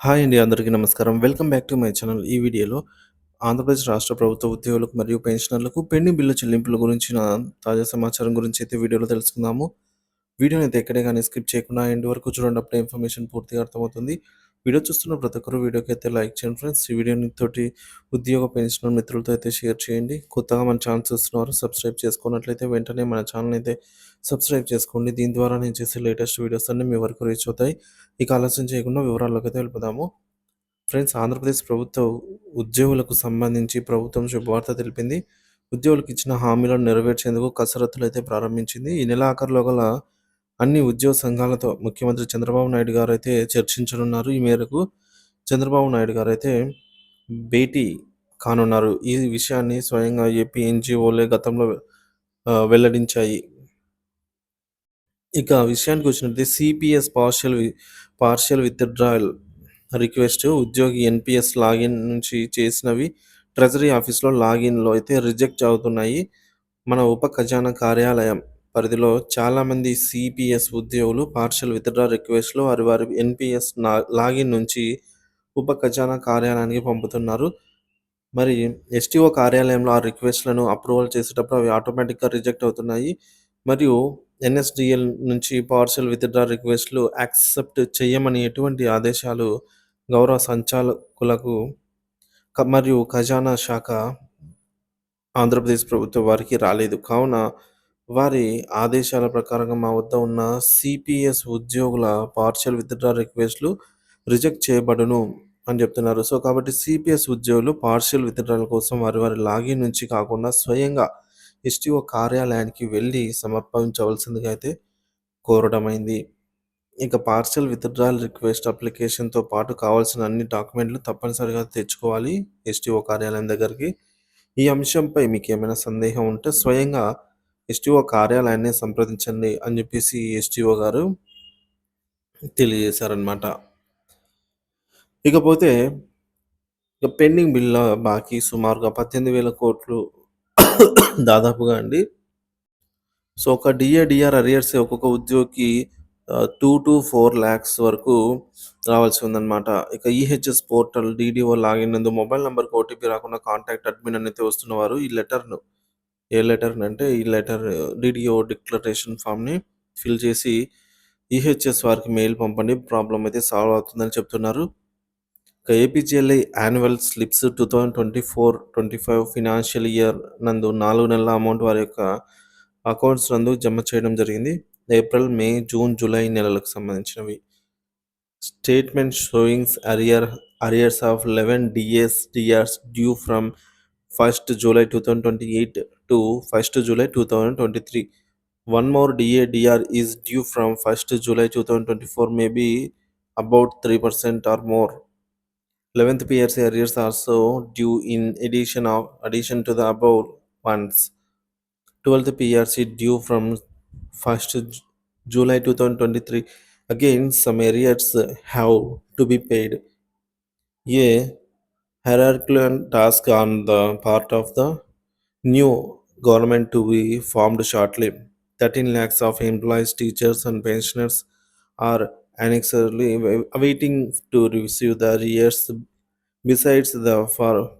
Hi అండి అందరికీ నమస్కారం. Welcome back to my channel. ఈ వీడియోలో ఆంధ్రప్రదేశ్ రాష్ట్ర ప్రభుత్వ ఉద్యోగులకు మరియు పెన్షనర్లకు పెండింగ్ బిల్లు చెల్లింపుల గురించిన తాజా సమాచారం గురించి అయితే వీడియోలో తెలుసుకుందాము. వీడియోని అయితే ఎక్కడే కానీ స్కిప్ చేయకుండా ఎండ్ వరకు చూడండి. అప్పుడే ఇన్ఫర్మేషన్ పూర్తిగా అర్థమవుతుంది. వీడియో చూస్తున్న ప్రతి ఒక్కరు వీడియోకి అయితే లైక్ చేయండి ఫ్రెండ్స్. ఈ వీడియోని తోటి ఉద్యోగ పెన్షన్ మిత్రులతో అయితే షేర్ చేయండి. కొత్తగా మన ఛానల్ చూస్తున్నవారు సబ్స్క్రైబ్ చేసుకున్నట్లయితే వెంటనే మన ఛానల్ అయితే సబ్స్క్రైబ్ చేసుకోండి. దీని ద్వారా నేను చేసే లేటెస్ట్ వీడియోస్ అన్నీ మీ వరకు రీచ్ అవుతాయి. ఇక ఆలస్యం చేయకుండా వివరాల్లోకి అయితే వెళ్ళిపోదాము. ఫ్రెండ్స్ ఆంధ్రప్రదేశ్ ప్రభుత్వ ఉద్యోగులకు సంబంధించి ప్రభుత్వం శుభవార్త తెలిపింది. ఉద్యోగులకు ఇచ్చిన హామీలను నెరవేర్చేందుకు కసరత్తులు అయితే ప్రారంభించింది. ఈ నెల ఆఖరులో గల అన్ని ఉద్యోగ సంఘాలతో ముఖ్యమంత్రి చంద్రబాబు నాయుడు గారు అయితే చర్చించనున్నారు. ఈ మేరకు చంద్రబాబు నాయుడు గారు అయితే భేటీ కానున్నారు. ఈ విషయాన్ని స్వయంగా ఏపీ ఎన్జిఓలే గతంలో వెల్లడించాయి. ఇక విషయానికి వచ్చినట్లయితే CPS partial partial withdrawal request ఉద్యోగి ఎన్పిఎస్ లాగిన్ నుంచి చేసినవి ట్రెజరీ ఆఫీస్‌లో లాగిన్‌లో అయితే రిజెక్ట్ అవుతున్నాయి. మన ఉప ఖజానా కార్యాలయం పరిధిలో చాలామంది సిపిఎస్ ఉద్యోగులు పార్షల్ విత్‌డ్రా రిక్వెస్ట్‌లు వారి వారి ఎన్పిఎస్ లాగిన్ నుంచి ఉప ఖజానా కార్యాలయానికి పంపుతున్నారు. మరి ఎస్‌టీఓ కార్యాలయంలో ఆ రిక్వెస్ట్‌లను అప్రూవల్ చేసేటప్పుడు అవి ఆటోమేటిక్‌గా రిజెక్ట్ అవుతున్నాయి. మరియు ఎన్ఎస్డిఎల్ నుంచి పార్షల్ విత్‌డ్రా రిక్వెస్ట్‌లు యాక్సెప్ట్ చేయమని ఎటువంటి ఆదేశాలు గౌరవ సంచాలకులకు మరియు ఖజానా శాఖ ఆంధ్రప్రదేశ్ ప్రభుత్వం వారికి రాలేదు. కావున వారి ఆదేశాల ప్రకారంగా మా వద్ద ఉన్న సిపిఎస్ ఉద్యోగుల పార్షియల్ విత్‌డ్రా రిక్వెస్ట్‌లు రిజెక్ట్ చేయబడును అని చెప్తున్నారు. సో, కాబట్టి సిపిఎస్ ఉద్యోగులు పార్షియల్ విత్‌డ్రాల కోసం వారి వారి లాగిన్ నుంచి కాకుండా స్వయంగా ఎస్‌టీఓ కార్యాలయానికి వెళ్ళి సమర్పించవలసిందిగా అయితే కోరడమైంది. ఇక పార్షియల్ విత్డ్రాల్ రిక్వెస్ట్ అప్లికేషన్‌తో పాటు కావాల్సిన అన్ని డాక్యుమెంట్లు తప్పనిసరిగా తెచ్చుకోవాలి ఎస్‌టీఓ కార్యాలయం దగ్గరికి. ఈ అంశంపై మీకు ఏమైనా సందేహం ఉంటే స్వయంగా ఎస్‌టీఓ కార్యాలయాన్ని సంప్రదించండి అని చెప్పేసి ఎస్‌టీఓ గారు తెలియజేశారన్నమాట. ఇకపోతే ఇక పెండింగ్ బిల్ల బాకీ సుమారుగా 18,000 దాదాపుగా అండి. సో, ఒక డిఏడిఆర్ అరియర్స్ ఒక్కొక్క ఉద్యోగికి ఆహ్, 2-4 లాక్స్ వరకు రావాల్సి ఉందన్నమాట. ఇక ఈహెచ్ఎస్ పోర్టల్ డీడీఓ లాగిన్ నందు మొబైల్ నెంబర్కి ఓటీపీ రాకుండా కాంటాక్ట్ అడ్మిన్ అని అయితే వస్తున్నవారు ఈ లెటర్‌ను ఏ లెటర్ అంటే ఈ లెటర్ డిడిఓ డిక్లరేషన్ ఫామ్‌ని ఫిల్ చేసి ఈహెచ్ఎస్ వారికి మెయిల్ పంపండి. ప్రాబ్లమ్ అయితే సాల్వ్ అవుతుందని చెప్తున్నారు. ఇక APGLI annual slips 2024-25 financial year నందు నాలుగు నెలల అమౌంట్ వారి యొక్క అకౌంట్స్ నందు జమ చేయడం జరిగింది. ఏప్రిల్, మే, జూన్, జూలై నెలలకు సంబంధించినవి. Statement showings arrear arrears of eleven DS DRs due from first July two thousand twenty eight to 1st July 2023. One more DA, DR is due from 1st July 2024 maybe about 3% or more. 11th PRC arrears also due in addition of addition to the above ones. 12th PRC due from 1st July 2023. Again, some arrears have to be paid. A hierarchical task on the part of the new government to be formed shortly. 13 lakhs of employees, teachers, and pensioners are annexurely awaiting to receive the arrears. Besides the for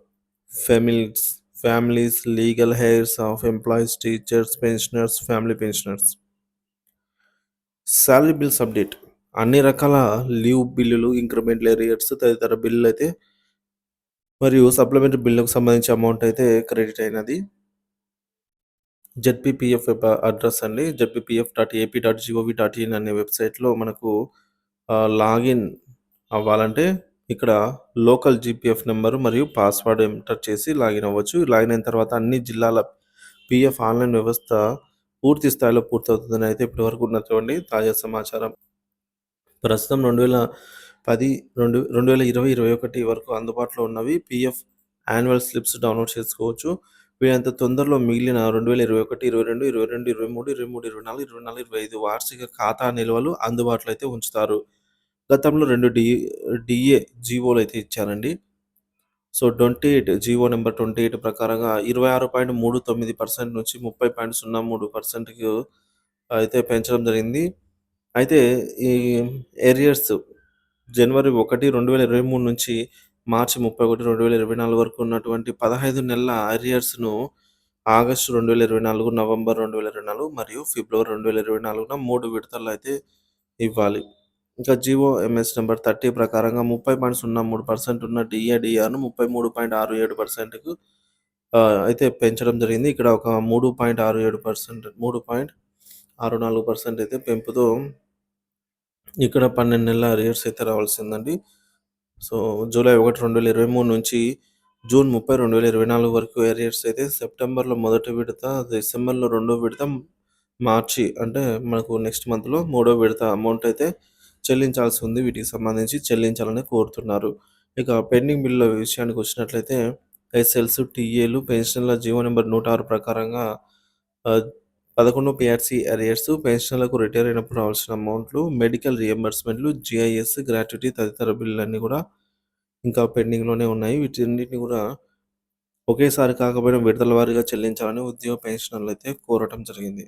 families, families, legal heirs of employees, teachers, pensioners, family pensioners. Salary bills update అన్ని రకాల leave బిల్లులు incremental arrears తదితర బిల్లులు అయితే మరియు supplementary బిల్లుకు సంబంధించి amount అయితే క్రెడిట్ అయినది జెడ్పీపీఎఫ్ అడ్రస్ అండి. ZPPF dot AP dot GOV dot in అనే వెబ్సైట్లో మనకు లాగిన్ అవ్వాలంటే ఇక్కడ లోకల్ జీపీఎఫ్ నెంబర్ మరియు పాస్వర్డ్ ఎంటర్ చేసి లాగిన్ అవ్వచ్చు. లాగిన్ అయిన తర్వాత అన్ని జిల్లాల పిఎఫ్ ఆన్లైన్ వ్యవస్థ పూర్తి స్థాయిలో పూర్తవుతుందని అయితే ఇప్పటివరకు ఉన్నటువంటి తాజా సమాచారం. ప్రస్తుతం రెండు వేల పది రెండు రెండు వేల ఇరవై ఇరవై ఒకటి వరకు అందుబాటులో ఉన్నవి. పీఎఫ్ యాన్యువల్ స్లిప్స్ డౌన్లోడ్ చేసుకోవచ్చు. వీరంత తొందరలో మిగిలిన రెండు వేల ఇరవై ఒకటి ఇరవై రెండు ఇరవై రెండు ఇరవై మూడు ఇరవై మూడు ఇరవై నాలుగు ఇరవై నాలుగు ఇరవై ఐదు వార్షిక ఖాతా నిల్వలు అందుబాటులో అయితే ఉంచుతారు. గతంలో రెండు డి డిఏ జీవోలు అయితే ఇచ్చారండి. So twenty eight GO number twenty eight ప్రకారంగా ఇరవై ఆరు పాయింట్ మూడు తొమ్మిది పర్సెంట్ నుంచి ముప్పై పాయింట్ సున్నా మూడు పర్సెంట్కి అయితే పెంచడం జరిగింది. అయితే ఈ ఏరియర్స్ జనవరి 1, 2023 నుంచి మార్చి ముప్పై ఒకటి రెండు వేల ఇరవై నాలుగు వరకు ఉన్నటువంటి పదహైదు నెలల అరియర్స్ను ఆగస్టు రెండు వేల ఇరవై నాలుగు నవంబర్ రెండు వేల ఇరవై నాలుగు మరియు ఫిబ్రవరి రెండు వేల ఇరవై నాలుగున మూడు విడతలు అయితే ఇవ్వాలి. ఇంకా జివో ఎంఎస్ నెంబర్ థర్టీ ప్రకారంగా ముప్పై పాయింట్ సున్నా మూడు పర్సెంట్ ఉన్న డిఏడిఆర్ను ముప్పై మూడు పాయింట్ ఆరు ఏడు పర్సెంట్కు అయితే పెంచడం జరిగింది. ఇక్కడ ఒక మూడు పాయింట్ ఆరు ఏడు పర్సెంట్ మూడు పాయింట్ ఆరు నాలుగు పర్సెంట్ అయితే పెంపుతో ఇక్కడ పన్నెండు నెలల రియర్స్ అయితే రావాల్సిందండి. సో, జూలై 1, 2023 నుంచి జూన్ 30, 2024 వరకు ఏరియర్స్ అయితే సెప్టెంబర్‌లో మొదటి విడత, డిసెంబర్‌లో రెండో విడత, మార్చి అంటే మనకు నెక్స్ట్ మంత్‌లో మూడో విడత అమౌంట్ అయితే చెల్లించాల్సి ఉంది. వీటికి సంబంధించి చెల్లించాలని కోరుతున్నారు. ఇక పెండింగ్ బిల్లుల విషయానికి వచ్చినట్లయితే ఎస్ఎల్స్, టీఏలు, పెన్షన్ల జీవో నెంబర్ నూట ఆరు ప్రకారంగా పదకొండు పిఆర్సీ అరియర్స్, పెన్షన్లకు రిటైర్ అయినప్పుడు రావాల్సిన అమౌంట్లు, మెడికల్ రియంబర్స్‌మెంట్‌లు, జిఐఎస్ గ్రాట్యుటీ తదితర బిల్లులన్నీ కూడా ఇంకా పెండింగ్‌లోనే ఉన్నాయి. వీటన్నిటిని కూడా ఒకేసారి కాకపోయినా విడతల వారీగా చెల్లించాలని ఉద్యోగ పెన్షనర్లు అయితే కోరటం జరిగింది.